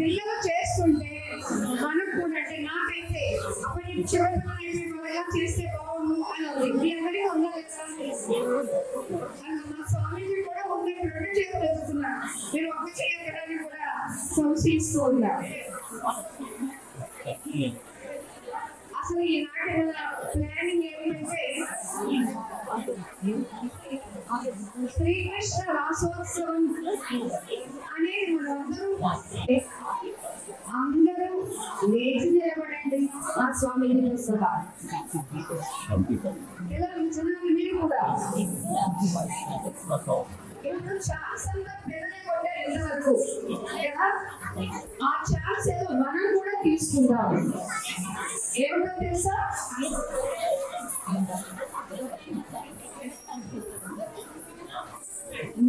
పిల్లలు చేస్తుంటే మనకు కూడా అంటే నాకైతే అప్పుడు నేను చివరి ఎలా చేస్తే బాగుండు అని ఉంది. మీ అందరికీ ఉండాలి మా స్వామీజీ కూడా ఉన్నట్టు రెండు చేతులు మీరు ఒక చేయడానికి కూడా సంశయిస్తూ ఉన్నారు. అసలు ఈ నాటి ప్లానింగ్ ఏమిటంటే శ్రీకృష్ణ రాసోత్సవం అనేది మనందరూ నిలబడండి ఆ స్వామిని సహా ఇలా చిన్న మీరు కూడా ఇప్పుడు శాసనంగా పిల్లలు కొట్టారు ఇంతవరకు కదా ఆ ఛాన్స్ ఏదో మనం కూడా తీసుకుంటాం ఏమిటో తెలుసా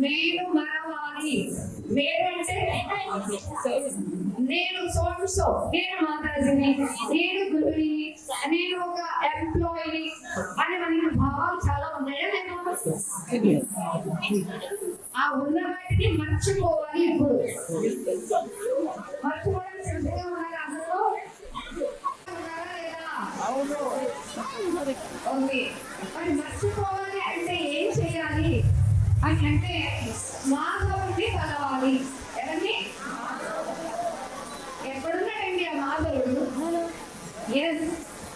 నేను మరవాలి నేనంటే సో నేను మాతాజిని నేను గురువుని నేను ఒక ఎంప్లాయీని అని మనకి భావాలు చాలా ఉన్నాయా నేను ఆ ఉన్న వాటిని మర్చిపోవాలి ఇప్పుడు. మర్చిపోవడం సిద్ధంగా ఉన్నారు అందరూ ఉంది. మరి మర్చిపోవాలి అంటే ఏం చేయాలి? అని అంటే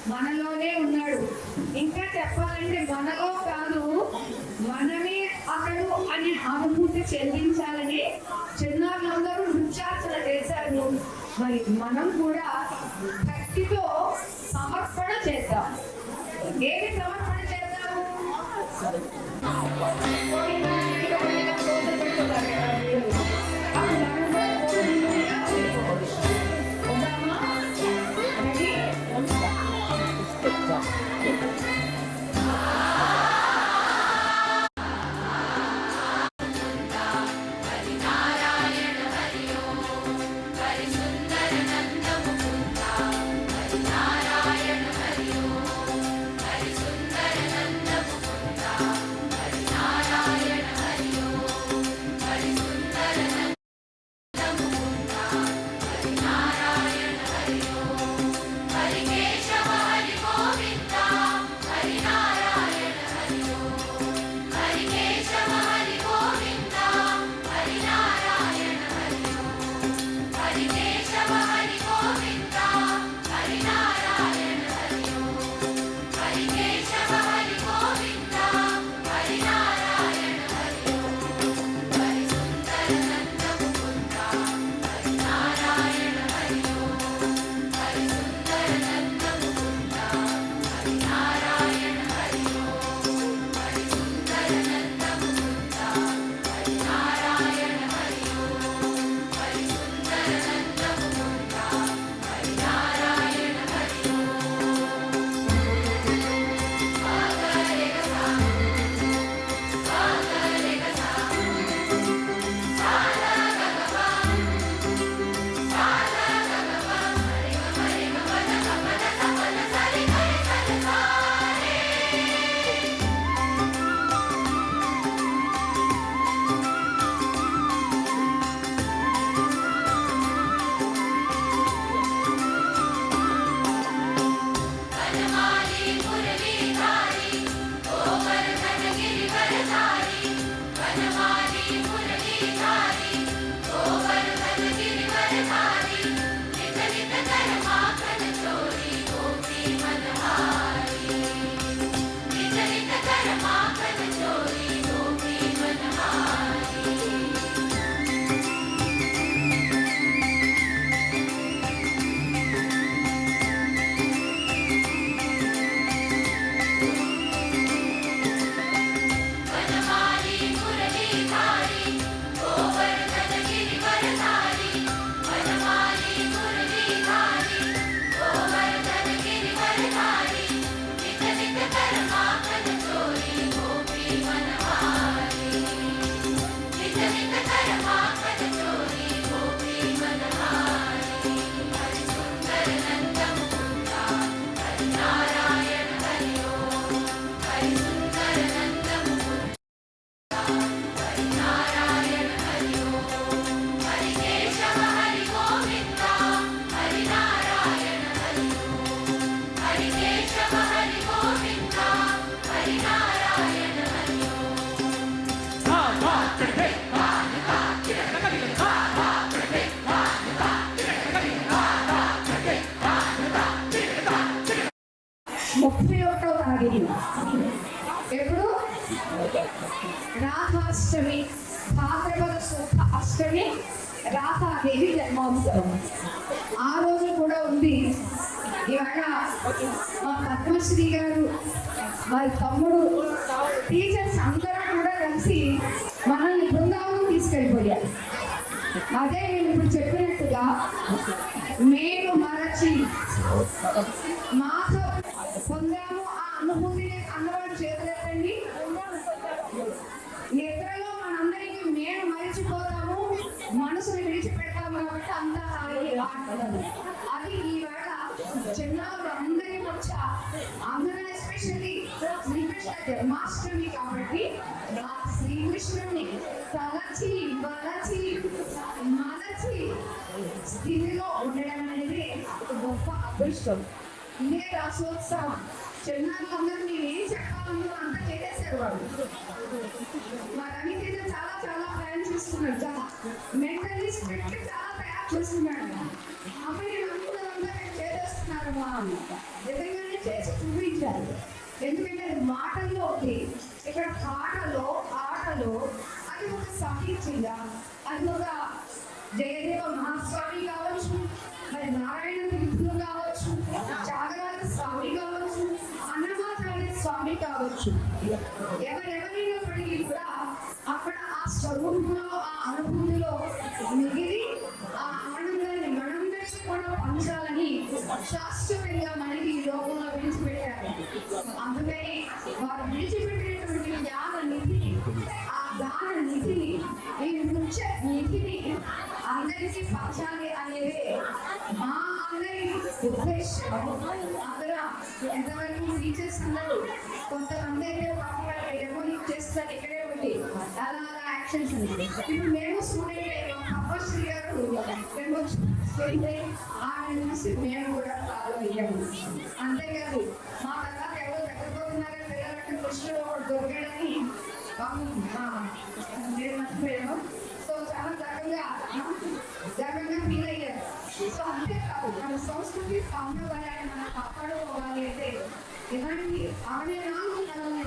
మనలోనే ఉన్నాడు. ఇంకా చెప్పాలంటే మనలో కాదు మనమే అతడు అని అనుభూతి చెందించాలని చిన్నారులందరూ నృత్యార్చన చేశారు మరి మనం కూడా భక్తితో సమర్పణ చేద్దాం. ఏమి సమర్పణ చేద్దాము? భాగిని ఎప్పుడు? రాధాష్టమి భాద్రపద శుద్ధ అష్టమి రాధాదేవి జన్మోత్సవం. ఆ రోజు కూడా ఉంది. ఇవాళ మా పద్మశ్రీ గారు వారి తమ్ముడు టీచర్స్ అందరం కూడా కలిసి మనల్ని బృందావనం తీసుకెళ్ళిపోయారు. అదే నేను ఇప్పుడు చెప్పినట్టుగా మేము మరచి మాతో పొందాము. ఆ అనుభూతిని అన్నవాడు చేతులెత్తండి. నిద్రలో మనందరికీ మేము మరిచిపోతాము. మనసుని విడిచిపెడతాము కాబట్టి అంత హాయి అది ఈవేళ చిన్నారులు అందరి వచ్చా అందరూ ఎస్పెషల్లీ శ్రీకృష్ణ జన్మాష్టమి కాబట్టి ఆ శ్రీకృష్ణుని తలచి వలచి మలచి స్థితిలో ఉండడం అనేది ఒక గొప్ప అదృష్టం. ఇదే రాసోత్సవం చిన్నారులందరూ మీరు ఏం చెప్పాలన్నో అంతా చేసేసారు వాళ్ళు మా రవితేజ చాలా చాలా ప్లాన్ చేస్తున్నాడు చాలా మెంటలీ స్ట్రిక్ట్ చాలా తయారు చేస్తున్నాడు అప్పుడు నేను అనుకున్నదంతా నేను చేసేస్తున్నారు మా అని. నిజంగానే చేసి చూపించారు ఎందుకంటే అది మాటల్లో ఒకటి ఇక్కడ పాటలో ఆటలో అది ఒక సాహిత్యంగా అది ఒక జయదేవ మహాస్వామి కావచ్చు మరి నారాయణ కావచ్చు. ఎవరెవరైనప్పటికీ కూడా అక్కడ ఆ స్వరూపంలో ఆ అనుభూతిలో మిగిలి ఆ ఆనందాన్ని మనందరికీ కూడా పంచాలని శాస్త్రీయంగా మనకి ఈ లోకంలో విడిచిపెట్టారు. అందుకని వారు విడిచిపెట్టినటువంటి జ్ఞాన నిధిని ఆ దాన నిధిని ఈ నృత్య నిధిని అందరికీ పాఠాలు అనేదే మా అందరి ఉద్దేశం. అందరూ ఎంతవరకు టీచర్స్ అందరూ కొంతమంది అయితే డెమోనిక్ చేస్తారు ఇక్కడే ఉండి అలా అలా యాక్షన్స్ ఉంది ఇప్పుడు మేము స్టూడెంట్ తపశ్రీ గారు మేము స్టూడెంట్ ఆమె చూసి మేము కూడా ఫాలో అయ్యాము. అంతేకాదు మా తర్వాత ఎవరు తగ్గిపోతున్నారని పిల్లలకి కృష్ణుడు దొరికాడని. మా నేను మర్చిపోయాను. సో చాలా గర్వంగా గర్వంగా ఫీల్ అయ్యారు సో అంతేకాదు మన సంస్కృతి సాంప్రదాయాన్ని మనం కాపాడుకోవాలి అంటే ఇలాంటి ఆలయాలు మనల్ని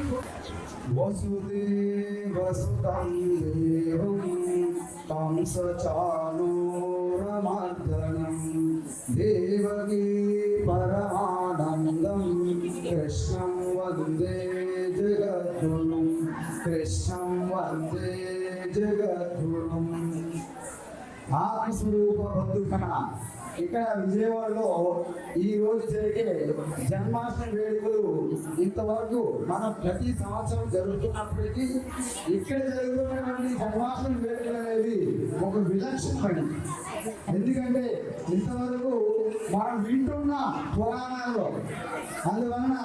వసుదేవసుతం దేవం దేవకీ పరమానందం కృష్ణం వందే జగద్గురుం కృష్ణం వందే జగద్గురుం. ఆత్మస్వరూప బంధుకణ ఇక్కడ విజయవాడలో ఈ రోజు జరిగే జన్మాష్టమి వేడుకలు ఇంతవరకు మనం ప్రతి సంవత్సరం జరుగుతున్నప్పటికీ ఇక్కడ జరుగుతున్నటువంటి జన్మాష్టమి వేడుకలు అనేది ఒక విలక్షణమైనది ఎందుకంటే ఇంతవరకు మనం వింటున్న పురాణాల్లో. అందువలన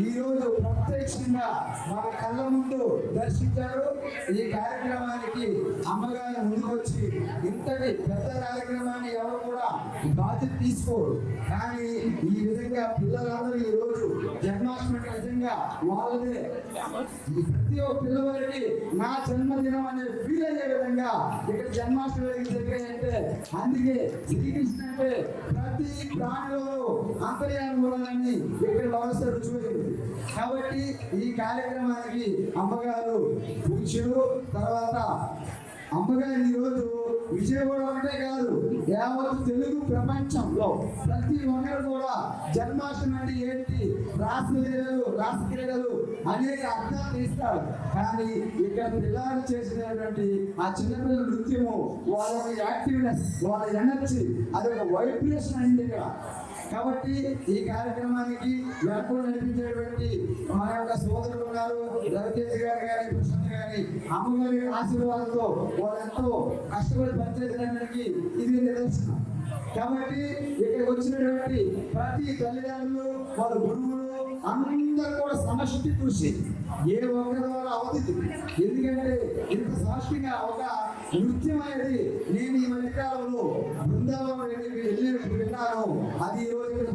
ఈరోజు ప్రత్యక్షంగా మన కళ్ళ ముందు దర్శించారు. ఈ కార్యక్రమానికి అమ్మగారు ముందుకొచ్చి ఇంతటి పెద్ద కార్యక్రమాన్ని ఎవరు కూడా బాధ్యత తీసుకోరు. కానీ ఈ విధంగా పిల్లలందరూ ఈ రోజు వాళ్ళదే. ప్రతి ఒక్క పిల్లవాడికి నా జన్మదినం అనే ఫీల్ అయ్యే విధంగా ఇక్కడ జన్మాష్టమి జరిగాయంటే అందుకే శ్రీకృష్ణ అంటే ప్రతి ప్రాణిలో అంతర్యాన్ని ఇక్కడ వ్యవస్థ రుచిపోయింది. కాబట్టి ఈ కార్యక్రమానికి అమ్మగారు పురుషులు తర్వాత అమ్మగారు ఈరోజు విజయవాడ ఒకటే కాదు యావత్ తెలుగు ప్రపంచంలో ప్రతి ఒక్కరు కూడా జన్మాష్టమి అంటే ఏంటి? రాస క్రీడలు రాస క్రీడలు అనేక అర్థాలు తీస్తారు కానీ ఇక్కడ పిల్లలు చేసినటువంటి ఆ చిన్నపిల్లల నృత్యము వాళ్ళ యాక్టివ్నెస్ వాళ్ళ ఎనర్జీ అది ఒక వైబ్రేషన్ అయింది ఇక్కడ. కాబట్టి ఈ కార్యక్రమానికి వెనకలు నడిపించేటువంటి మా యొక్క సోదరులు ఉన్నారు. రవితేజ్ గారు కానీ ప్రశాంత్ గారి అమ్మగారి ఆశీర్వాదంతో వాళ్ళెంతో కష్టపడి పనిచేయడానికి ఇది నిదర్శనం. కాబట్టి ఇక్కడికి వచ్చినటువంటి ప్రతి తల్లిదండ్రులు వాళ్ళ గురువులు అందరూ కూడా సమష్టి కృషి. ఏ ఒక్కరి ద్వారా అవధి ఎందుకంటే ఇంత సమష్టిగా ఒక నృత్యం అనేది నేను ఈ మధ్యకాలంలో బృందావనం వెళ్ళి వెళ్ళి విన్నాను. అది ఈ రోజు ఇక్కడ